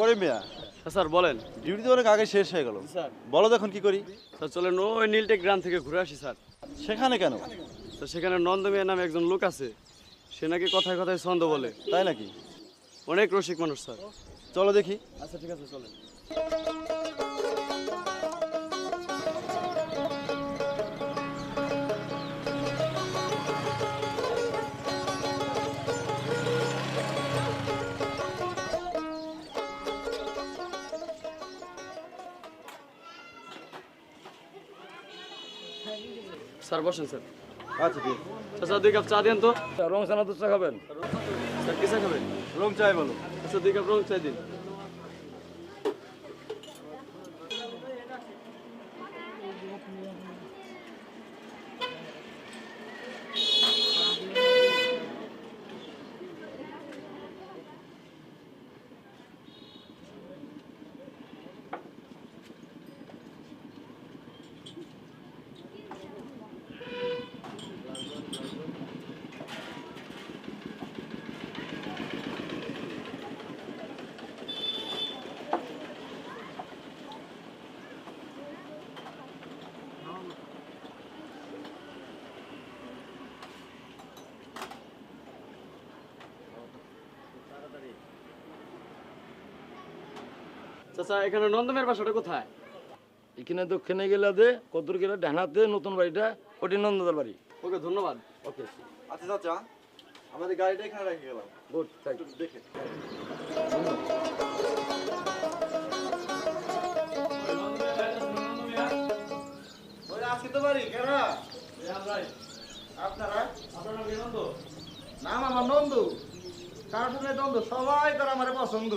করে মিয়া। হ্যাঁ, স্যার বলেন। ডিউটি তো অনেক আগে শেষ হয়ে গেল। স্যার। বলো তো এখন কি করি। স্যার চলেন ওই নীলটেক গ্রাম থেকে ঘুরে আসি স্যার। সেখানে কেন? তো সেখানে নন্দমিয়া নামে একজন লোক আছে। সে নাকি কথায় কথায় ছন্দ বলে। তাই নাকি? অনেক রসিক মানুষ স্যার। চলো দেখি। আচ্ছা ঠিক আছে চলেন। স্যার বসেন স্যার। আচ্ছা ঠিক আচ্ছা দুই কাপ চা দেন তো। রং সানা তো চা খাবেন? স্যার কি চা খাবেন? রং চাই বলো। আচ্ছা দুই কাপ রং চাই দিন। চাচা এখানে নন্দমের বাসাটা কোথায়? এখানে দক্ষিণে গেলে দে কদর গেলে ডানাতে নতুন বাড়িটা ওটি নন্দদার বাড়ি। ওকে ধন্যবাদ। ওকে। আচ্ছা চাচা আমাদের গাড়িটা এখানে রেখে গেলাম। গুড দেখে। আপনারা? নাম আমার নন্দু। কার সঙ্গে দ্বন্দ্ব সবাই তার আমার পছন্দ।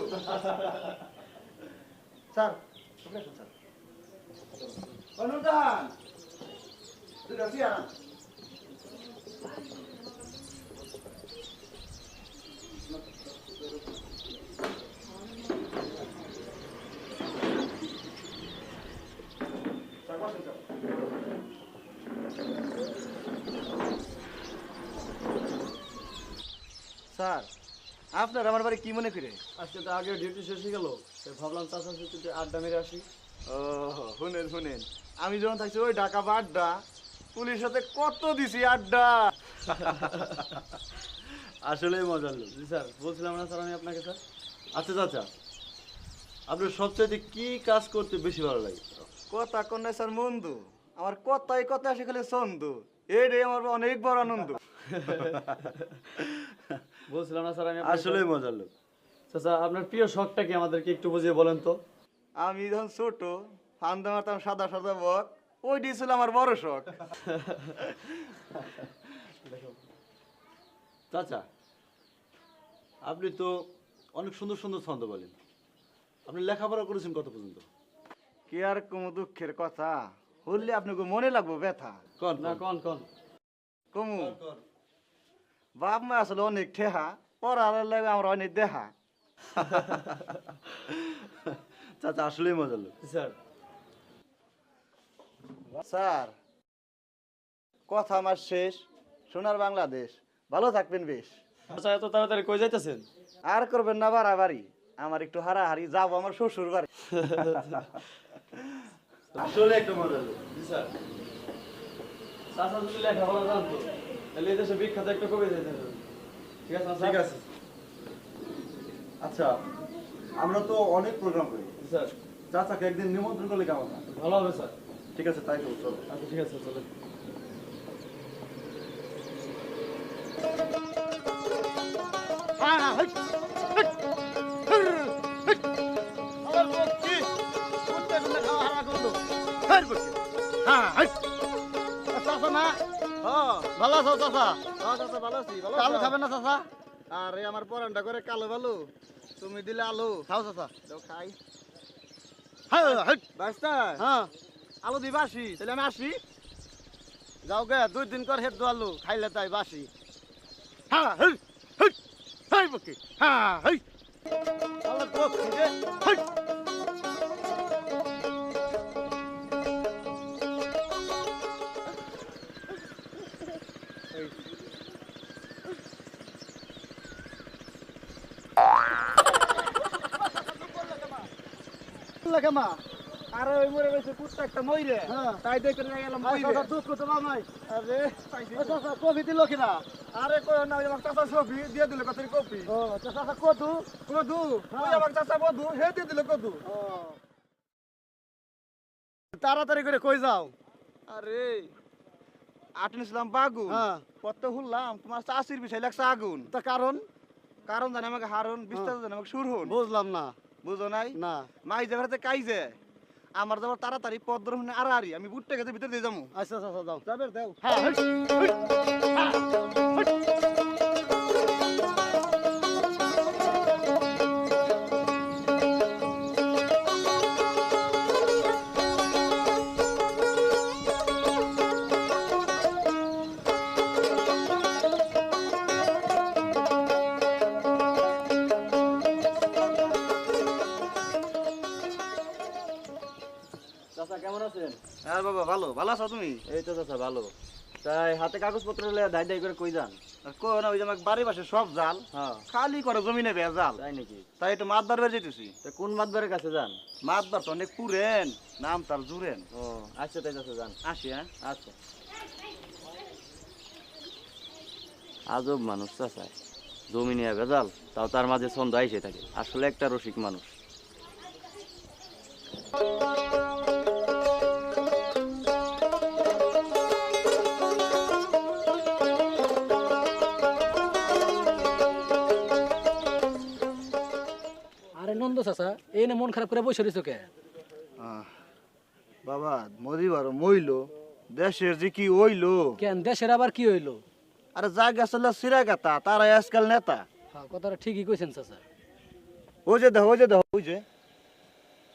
স্যার চলে আসুন, স্যার অনুদান দুটা আপনার আমার বাড়ি কি মনে করে? আজকে তো আগে ডিউটি শেষ হয়ে গেল ভাবলাম চাচার সাথে আড্ডা মেরে আসি। ও শুনেন শুনেন। আমি যখন থাকছি ওই ঢাকা বা আড্ডা পুলিশের সাথে কত দিছি আড্ডা? আসলে মজার লোক জি স্যার বলছিলাম না স্যার আমি আপনাকে স্যার? আচ্ছা চাচা আপনার সবচাইতে কি কাজ করতে বেশি ভালো লাগে? কথা কন্যা স্যার মন্দু। আমার কথাই কথা আসে খালি ছন্দু। এই আমার অনেক বড় আনন্দ। বলছিলাম না স্যার আমি আপনাকে- আসলে মজার লোক। চাচা আপনার প্রিয় শখটা কি আমাদেরকে একটু বুঝিয়ে বলেন তো? আমি যখন ছোট ফান্দা মারতাম সাদা সাদা বক ওই ছিল আমার বড় শখ। চাচা আপনি তো অনেক সুন্দর সুন্দর ছন্দ বলেন। আপনি লেখাপড়া করেছেন কত পর্যন্ত? কি আর কুমু দুঃখের কথা হলে আপনাকে মনে লাগবো ব্যথা। কন না কন কন। কুমু বাপ মা আসলে অনেক ঠেহা পড়ার লাগে আমরা অনেক দেহা চাচা আসলেই মজা লোক স্যার স্যার কথা আমার শেষ সোনার বাংলাদেশ ভালো থাকবেন বেশ আচ্ছা এত তাড়াতাড়ি কই যাইতেছেন আর করবেন না বাড়াবাড়ি আমার একটু হারাহারি যাব আমার শ্বশুর বাড়ি আসলে একটা মজা লোক স্যার চাচা লেখাপড়া জানতো তাহলে এই দেশে বিখ্যাত একটা কবি ঠিক আছে ঠিক আছে। আচ্ছা আমরা তো অনেক প্রোগ্রাম করি। স্যার। চাচাকে একদিন নিমন্ত্রণ করলে কেমন হয়? ভালো হবে স্যার। ঠিক আছে তাই করব চলো। আচ্ছা ঠিক আছে চলেন ভালো আছো চাচা? ভালো আছি আলু খাবেন না চাচা? আরে আমার পরানটা করে কালো ভালো তুমি দিলে আলু। খাও চাচা। যাও খাই। বাস্তা? হ্যাঁ। আলু দি বাসি তাহলে আমি আসি। যাও গে দুই দিন কর হেড আলু। খাইলে তাই বাসি হ্যাঁ হেই হেই। হেই বকি। হ্যাঁ হেই। আলু বকি রে কেমা আরে ওই মরে গেছে কুত্তা একটা মইরে। হ্যাঁ। তাই দেখে নিয়ে গেলাম মইরে। দুঃখ তো নাই? আরে চাচা কফি দিল কিনা? আরে কই না আমার চাচা ছবি দিয়ে দিল কত কপি ও চাচা কদু? কদু হ্যাঁ। ওই আমার চাচা কদু হে দিয়ে দিল কদু। তাড়াতাড়ি করে কই যাও? আরে আটনিছিলাম বাগুন। হ্যাঁ। কত হুললাম তোমার চাষির বিষয় লাগছে আগুন। তা কারণ? কারণ জানে আমাকে হারুন বিস্তার জানে আমাকে সুরহুন বুঝলাম না। বুঝো নাই? না। মাই কাই কাইজে। আমার যাবার তাড়াতাড়ি পদ্ম হুনে আড়াআড়ি আমি বুটটা গেছে ভিতরে দিয়ে যাব আচ্ছা আচ্ছা যাও। যাবে দেও হ্যাঁ বাবা ভালো ভালো আছো তুমি? এই তো চাচা ভালো। তাই হাতে কাগজপত্র হলে ধাই ধাই করে কই যান? আর কো না ওই যে বাড়ি পাশে সব জাল। হ্যাঁ। খালি করে জমিনে তাই নাকি? তাই একটু মাতবার বের যেতেছি তা কোন মাতবারের কাছে যান? মাতবার তো অনেক পুরেন নাম তার জুরেন। ও আচ্ছা তাই যান। আসি হ্যাঁ? আচ্ছা আজব মানুষ চাচা। জমি নিয়ে ভেজাল তাও তার মাঝে ছন্দ আইসে থাকে। আসলে একটা রসিক মানুষ। আরে নন্দ চাচা এই মন খারাপ করে বসে রয়েছো কে? বাবা মরিবার মইল দেশের যে কি হইল? কেন দেশের আবার কি হইল? আরে জায়গা চলে সিরা গাতা তারা আজকাল নেতা। হ্যাঁ কথাটা ঠিকই কইছেন চাচা। ওই যে দেখো ওই যে দেখো ওই যে।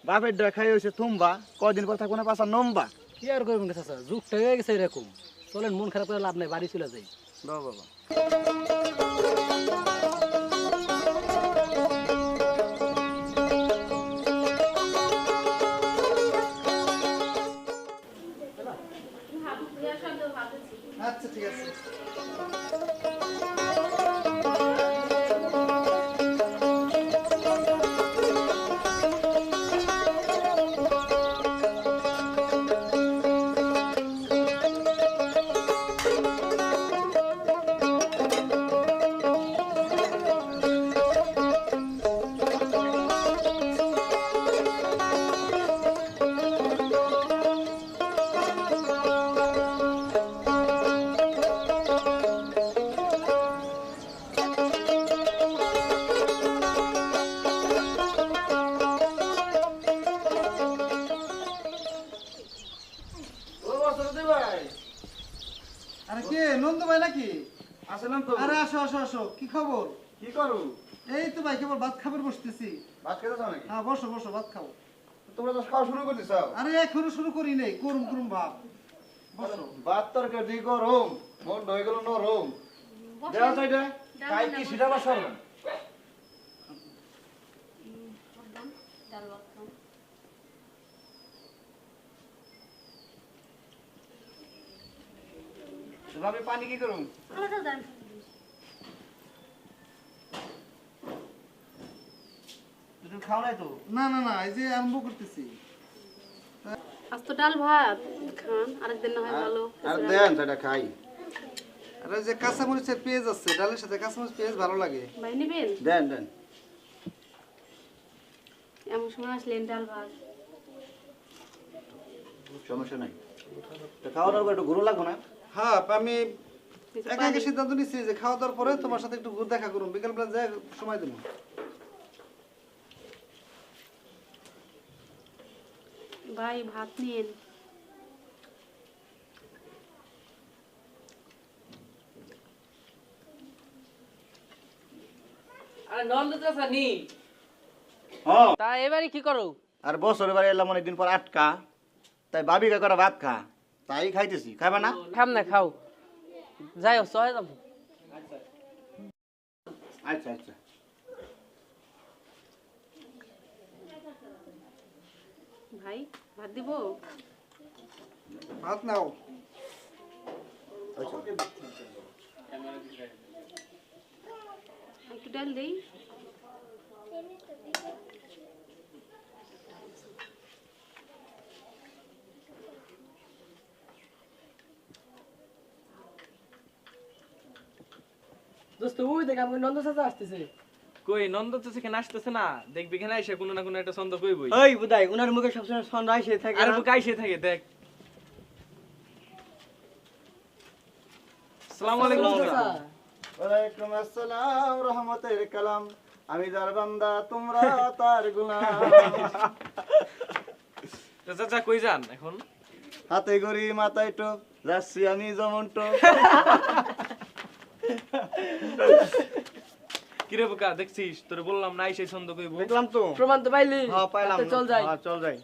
বাপের দেখাই হয়েছে তুমবা কদিন পর থাকব না পাশা নম্বা। কি আর করবেন চাচা যুগটা হয়ে গেছে এরকম। চলেন মন খারাপ করে লাভ নাই বাড়ি চলে যাই। বাবা। আচ্ছা ঠিক আছে। ভাই আরে কে নন্দ ভাই নাকি? আসলাম তো আরে আসো আসো আসো কি খবর? কি করু? এই তো ভাই কেবল ভাত খাবার বসতেছি। ভাত খেতে চাও নাকি? হ্যাঁ বসো বসো ভাত খাও তোমরা তো খাওয়া শুরু করতে চাও। আরে এখনও শুরু করি নাই করুম করুম ভাব বসো। ভাত তরকারি গরম মন হয়ে গেল নরম। দেওয়া চাইটা খাই কি সেটা বসাল ভাবি পানি কি করুম? তুমি খাও নাই তো? না না না এই যে আরম্ভ করতেছি। আজ তো ডাল ভাত খান আরেকদিন না হয় ভালো। আর দেন সেটা খাই। আরে যে কাঁচামরিচের পেঁয়াজ আছে ডালের সাথে পেঁয়াজ ভালো লাগে। ভাই নেবেন? দেন দেন। এমন সময় আসলেন ডাল ভাত। সমস্যা নাই। তো খাওয়া দাওয়া একটু ঘুরো লাগবো না? হ্যাঁ আমি একা একা সিদ্ধান্ত নিচ্ছি যে খাওয়া দাওয়ার পরে তোমার সাথে একটু দেখা করুন। বিকালবেলা যাই সময় দেবো। ভাই ভাত নিয়েন আরে নন্দ চাচা নি। হ্যাঁ। তা এবারে কি করো? আর বছর এবার এলাম অনেকদিন পর আটকা। তাই ভাবি কা করে ভাত খা। তাই খাইতেছি খাবে না খাম না খাও যাই হোক চলে যাব আচ্ছা আচ্ছা ভাই ভাত দিব ভাত নাও একটু ডাল দেই দোস্ত ওই দেখ আমি নন্দ চাচা আসতেছে। কই নন্দ তো সেখানে আসতেছে না। দেখবি এখানে এসে কোনো না কোনো একটা ছন্দ কইবই। ওই বুদাই উনার মুখে সবসময় ছন্দ আইসে থাকে আর? বুকে আইসে থাকে দেখ। আসসালামু আলাইকুম ওয়ালাইকুম আসসালাম রহমতের কালাম। আমি যার বান্দা তোমরা তার গুলাম। চাচা কই যান এখন? হাতে গড়ি মাথায় টোপ যাচ্ছি আমি যেমন টোপ। কিরে বোকা দেখছিস? তোরে বললাম না সেই ছন্দ কইব। দেখলাম তো। প্রমাণ তো পাইলি। হ্যাঁ পাইলাম। চল যাই। হ্যাঁ, চল যাই।